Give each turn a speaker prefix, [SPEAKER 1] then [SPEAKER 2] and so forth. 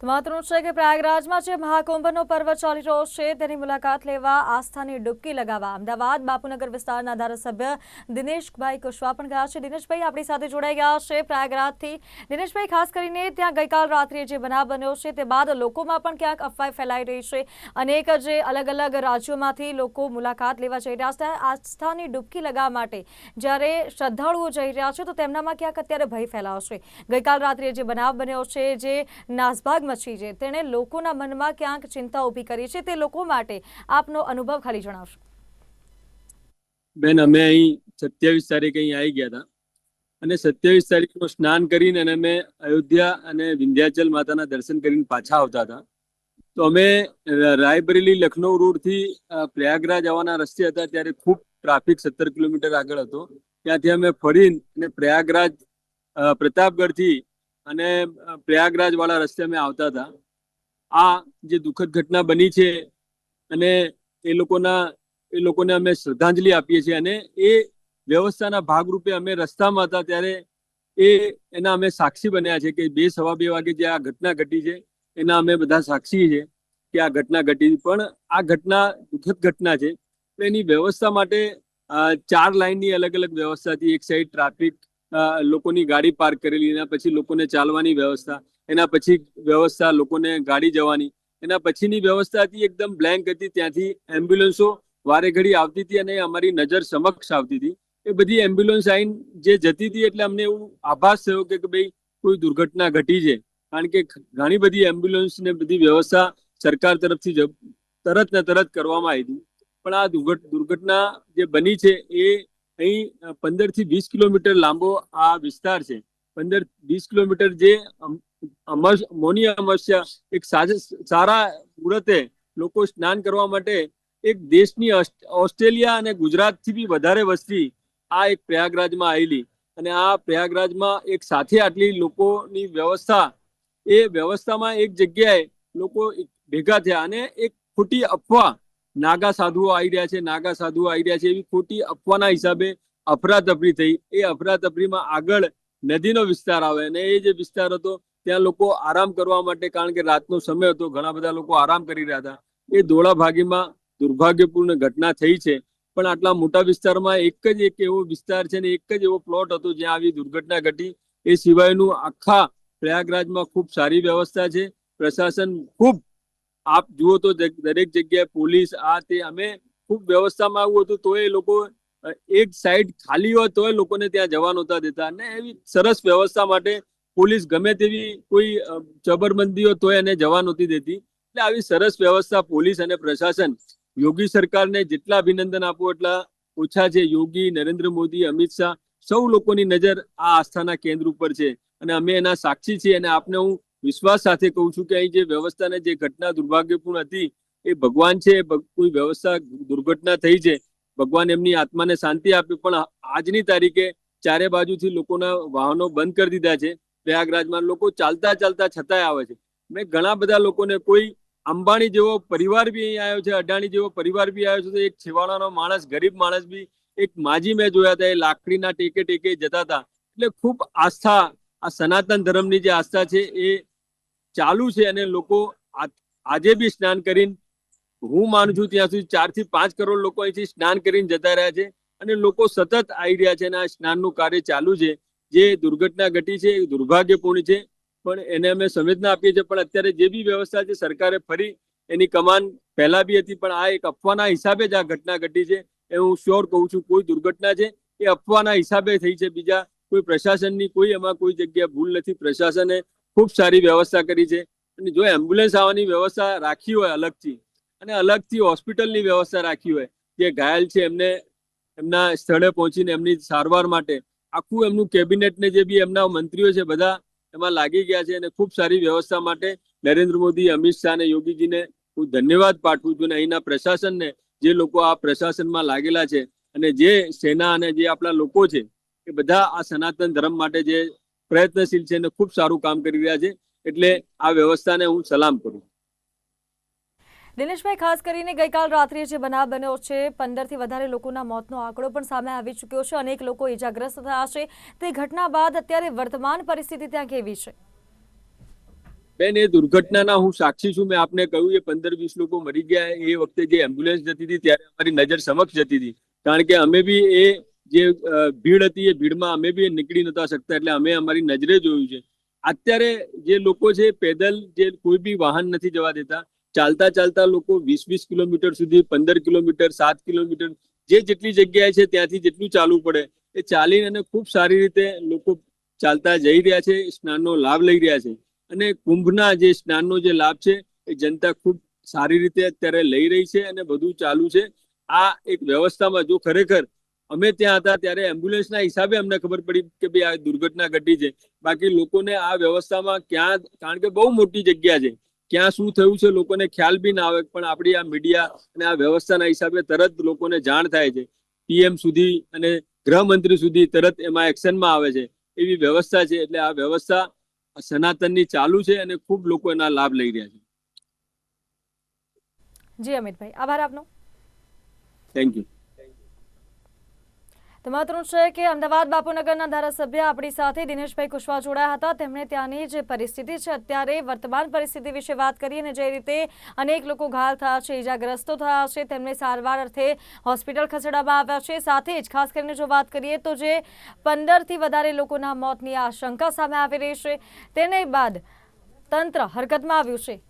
[SPEAKER 1] મહત્વનું છે કે પ્રયાગરાજમાં જે મહાકુંભનો પર્વ ચાલી રહ્યો છે, તેની મુલાકાત લેવા આસ્થાની ડૂબકી લગાવવા અમદાવાદ, બાપુનગર વિસ્તારના ધારાસભ્ય દિનેશભાઈ કુશવા પણ ગયા છે. દિનેશભાઈ, આપણી સાથે જોડાઈ ગયા છે પ્રયાગરાજથી. દિનેશભાઈ, ખાસ કરીને ત્યાં ગઈકાલ રાત્રે જે બનાવ બન્યો છે, તે બાદ લોકોમાં પણ ક્યાંક અફવાઈ ફેલાઈ રહી છે અનેક જે અલગ અલગ રાજ્યોમાંથી લોકો મુલાકાત લેવા જઈ રહ્યા છે. આસ્થાની ડૂબકી લગાવવા માટે જ્યારે શ્રદ્ધાળુઓ જઈ રહ્યા છે, તો તેમનામાં ક્યાંક અત્યારે ભય ફેલાવશે ગઈકાલ રાત્રે જે બનાવ બન્યો છે, જે નાસભાગ મચી છે. તેણે લોકોના મનમાં ક્યાંક ચિંતા ઊભી કરી છે. તે લોકો માટે આપનો અનુભવ ખાલી જણાવશો.
[SPEAKER 2] બેન, અમે અહીં સત્યાવીસ તારીખે અહીં આવી ગયા હતા. અને સત્યાવીસ તારીખનું સ્નાન કરીને અને અમે અયોધ્યા અને વિંધ્યાચલ માતાના દર્શન કરીને પાછા આવતા હતા. તો અમે રાયબરેલી, લખનૌ રોડથી પ્રયાગરાજ આવવાના રસ્તે હતા. ત્યારે ખૂબ ટ્રાફિક સત્તર કિલોમીટર આગળ હતો. ત્યાંથી અમે ફરીને અને પ્રયાગરાજ પ્રતાપગઢ પ્રતાપગઢથી અને પ્રયાગરાજ વાળા રસ્તે અમે આવતા હતા. આ જે દુઃખદ ઘટના બની છે અને એ લોકોના, એ લોકોને અમે શ્રદ્ધાંજલિ આપીએ છીએ અને એ વ્યવસ્થાના ભાગરૂપે અમે રસ્તામાં હતા ત્યારે એ, એના અમે સાક્ષી બન્યા છે કે બે સવા બે વાગે જે આ ઘટના ઘટી છે એના અમે બધા સાક્ષી છે કે આ ઘટના ઘટી. પણ આ ઘટના દુઃખદ ઘટના છે. એની વ્યવસ્થા માટે ચાર લાઇનની અલગ અલગ વ્યવસ્થા હતી એક સાઈડ ટ્રાફિક લોકોની ગાડી પાર્ક કરેલી, એના પછી લોકોને ચાલવાની વ્યવસ્થા, એના પછી વ્યવસ્થા લોકોને ગાડી જવાની, એના પછીની વ્યવસ્થા હતી એકદમ બ્લેન્ક હતી, ત્યાંથી એમ્બ્યુલન્સો વારે ઘડી આવતી હતી અને અમારી નજર સમક્ષ આવતી હતી. એ બધી એમ્બ્યુલન્સ આઈન જે જતી હતી એટલે અમને એવું આભાસ થયો કે ભાઈ કોઈ દુર્ઘટના ઘટી છે. કારણ કે ઘણી બધી એમ્બ્યુલન્સ ને બધી વ્યવસ્થા સરકાર તરફથી તરત ને તરત કરવામાં આવી હતી. પણ આ દુર્ઘટના જે બની છે એ અહીં પંદરથી વીસ કિલોમીટર લાંબો આ વિસ્તાર છે. પંદર વીસ કિલોમીટર જે મોની અમસ્યા એક સારા મુહૂર્તે લોકો સ્નાન કરવા માટે એક દેશની ઓસ્ટ્રેલિયા અને ગુજરાતથી બી વધારે વસ્તી આ એક પ્રયાગરાજમાં આવેલી. અને આ પ્રયાગરાજમાં એક સાથે આટલી લોકોની વ્યવસ્થા, એ વ્યવસ્થામાં એક જગ્યાએ લોકો ભેગા થયા અને એક ખોટી અફવા નાગા સાધુઓ આવી રહ્યા છે, નાગા સાધુઓ આવી રહ્યા છે, એવી ખોટી અફવાના હિસાબે અફરાતફરી થઈ. એ અફરાતફરીમાં આગળ નદીનો વિસ્તાર આવે અને એ જે વિસ્તાર હતો, ત્યાં લોકો આરામ કરવા માટે, કારણ કે રાતનો સમય હતો, ઘણા બધા લોકો આરામ કરી રહ્યા હતા. એ ધોળાભાગીમાં દુર્ભાગ્યપૂર્ણ ઘટના થઈ છે. પણ આટલા મોટા વિસ્તારમાં એક જ એક એવો વિસ્તાર છે ને એક જ એવો પ્લોટ હતો જ્યાં આવી દુર્ઘટના ઘટી. એ સિવાયનું આખા પ્રયાગરાજમાં ખૂબ સારી વ્યવસ્થા છે. પ્રશાસન ખૂબ આપ જુઓ તો દરેક જગ્યાએ પોલીસ આ તે, અમે ખૂબ વ્યવસ્થામાં આવું હતું, તો એ લોકો એક સાઈડ ખાલી હોય તોય લોકોને ત્યાં જવા નહોતા દેતા. અને એવી સરસ વ્યવસ્થા માટે પોલીસ ગમે તેવી કોઈ જબરબંધીઓ તો એને જવા નહોતી દેતી. એટલે આવી સરસ વ્યવસ્થા પોલીસ અને પ્રશાસન, યોગી સરકારને જેટલા અભિનંદન આપો એટલા ઓછા છે. યોગી, નરેન્દ્ર મોદી, અમિત શાહ, સૌ લોકોની નજર આ આસ્થાના કેન્દ્ર ઉપર છે. અને અમે એના સાક્ષી છીએ અને આપને હું વિશ્વાસ સાથે કહું છું કે અહીં જે વ્યવસ્થાને જે ઘટના દુર્ભાગ્યપૂર્ણ હતી, એ ભગવાન છે કોઈ વ્યવસ્થા દુર્ઘટના થઈ છે, ભગવાન એમની આત્માને શાંતિ આપે, પણ આજની તારીખે ચારે બાજુથી લોકોના વાહનો બંધ કરી દીધા છે, પ્રયાગરાજમાં લોકો ચાલતા ચાલતા છતાંય આવે છે. મેં ઘણા બધા લોકોને, કોઈ અંબાણી જેવો પરિવાર બી અહીં આવ્યો છે, અડાણી જેવો પરિવાર બી આવ્યો છે એક છેવાડાનો માણસ, ગરીબ માણસ બી, એક માજી મેં જોયા હતા, એ લાકડીના ટેકે ટેકે જતા હતા. એટલે ખૂબ આસ્થા, આ સનાતન ધર્મની જે આસ્થા છે, એ ચાલુ છે અને લોકો આજે બી સ્નાન કરીને, હું માનું છું ત્યાં સુધી ચારથી પાંચ કરોડ લોકો અહીંથી સ્નાન કરીને જતા રહ્યા છે અને લોકો સતત આવી રહ્યા છે અને આ સ્નાનનું કાર્ય ચાલુ છે. જે દુર્ઘટના ઘટી છે દુર્ભાગ્યપૂર્ણ છે, પણ એને અમે સંવેદના આપીએ છીએ. પણ અત્યારે જે બી વ્યવસ્થા છે, સરકારે ફરી એની કમાન પહેલા બી હતી, પણ આ એક અફવાના હિસાબે જ આ ઘટના ઘટી છે. એ હું શ્યોર કહું છું, કોઈ દુર્ઘટના છે, એ અફવાના હિસાબે થઈ છે. બીજા કોઈ પ્રશાસનની કોઈ એમાં કોઈ જગ્યા ભૂલ નથી. પ્રશાસને ખૂબ સારી વ્યવસ્થા કરી છે. અને જો એમ્બ્યુલન્સ આવવાની વ્યવસ્થા રાખી હોય અલગથી, અને અલગથી હોસ્પિટલની વ્યવસ્થા રાખી હોય જે ઘાયલ છે એમને, એમના સ્થળે પહોંચીને એમની સારવાર માટે, આખું એમનું કેબિનેટ ને જે બી એમના મંત્રીઓ છે બધા એમાં લાગી ગયા છે અને ખૂબ સારી વ્યવસ્થા માટે નરેન્દ્ર મોદી, અમિત શાહ અને યોગીજીને હું ધન્યવાદ પાઠવું છું અને અહીંના પ્રશાસનને, જે લોકો આ પ્રશાસનમાં લાગેલા છે, અને જે સેના અને જે આપણા લોકો છે, એ બધા આ સનાતન ધર્મ માટે જે પ્રયત્નશીલ છે અને ખૂબ સારું કામ કરી રહ્યા છે એટલે આ વ્યવસ્થાને હું સલામ કરું.
[SPEAKER 1] દિનેશભાઈ ખાસ કરીને ગઈકાલ રાત્રે જે બનાવ બન્યો છે પંદરથી વધારે લોકોના મોતનો આંકડો પણ સામે આવી ચૂક્યો છે. અનેક લોકો ઇજાગ્રસ્ત થયા છે. તે ઘટના બાદ અત્યારે વર્તમાન પરિસ્થિતિ ત્યાં કેવી છે?
[SPEAKER 2] બેન એ દુર્ઘટનાના હું સાક્ષી છું. મેં આપને કહ્યું એ પંદર વીસ લોકો મરી ગયા. એ વખતે જે એમ્બ્યુલન્સ જતી હતી ત્યારે અમારી નજર સમક્ષ જતી હતી. કારણ કે અમે બી એ જે ભીડ હતી એ ભીડમાં અમે બી નીકળી નતા શકતા એટલે અમે અમારી નજરે જોયું છે. અત્યારે જે લોકો છે, પેદલ જે કોઈ બી વાહન નથી જવા દેતા, ચાલતા ચાલતા લોકો વીસ વીસ કિલોમીટર સુધી, પંદર કિલોમીટર, સાત કિલોમીટર, જે જેટલી જગ્યાએ છે ત્યાંથી જેટલું ચાલવું પડે. એ ચાલીને અને ખૂબ સારી રીતે લોકો ચાલતા જઈ રહ્યા છે, સ્નાનનો લાભ લઈ રહ્યા છે. અને કુંભના જે સ્નાનનો જે લાભ છે, એ જનતા ખૂબ સારી રીતે અત્યારે લઈ રહી છે અને બધું ચાલુ છે. આ એક વ્યવસ્થામાં જો ખરેખર અમે ત્યાં હતા ત્યારે એમ્બ્યુલન્સના હિસાબે અમને ખબર પડી કે ભાઈ આ દુર્ઘટના ઘટી છે. બાકી લોકોને આ વ્યવસ્થામાં ક્યાં કારણ કે બહુ મોટી જગ્યા છે. ક્યાં શું થયું છે લોકોને ખ્યાલ બી ના આવે પણ આપણી આ મીડિયા અને આ વ્યવસ્થાના હિસાબે તરત લોકોને જાણ થાય છે. પીએમ સુધી અને ગૃહમંત્રી સુધી તરત એમાં એક્શનમાં આવે છે. એવી વ્યવસ્થા છે એટલે આ વ્યવસ્થા સનાતનની ચાલુ છે અને ખૂબ લોકો એના લાભ લઈ રહ્યા છે.
[SPEAKER 1] જી અમિતભાઈ આભાર આપનો.
[SPEAKER 2] થેન્ક યુ
[SPEAKER 1] તો મહત્વનું છે કે અમદાવાદ બાપુનગરના ધારાસભ્ય આપણી સાથે દિનેશભાઈ કુશવા જોડાયા હતા. તેમણે ત્યાંની જે પરિસ્થિતિ છે, અત્યારે વર્તમાન પરિસ્થિતિ વિશે વાત કરી અને જે રીતે અનેક લોકો ઘાયલ થયા છે ઇજાગ્રસ્તો થયા છે, તેમને સારવાર અર્થે હોસ્પિટલ ખસેડવામાં આવ્યા છે. સાથે જ ખાસ કરીને જો વાત કરીએ તો જે પંદરથી વધારે લોકોના મોતની આશંકા સામે આવી રહી છે, તેને બાદ તંત્ર હરકતમાં આવ્યું છે.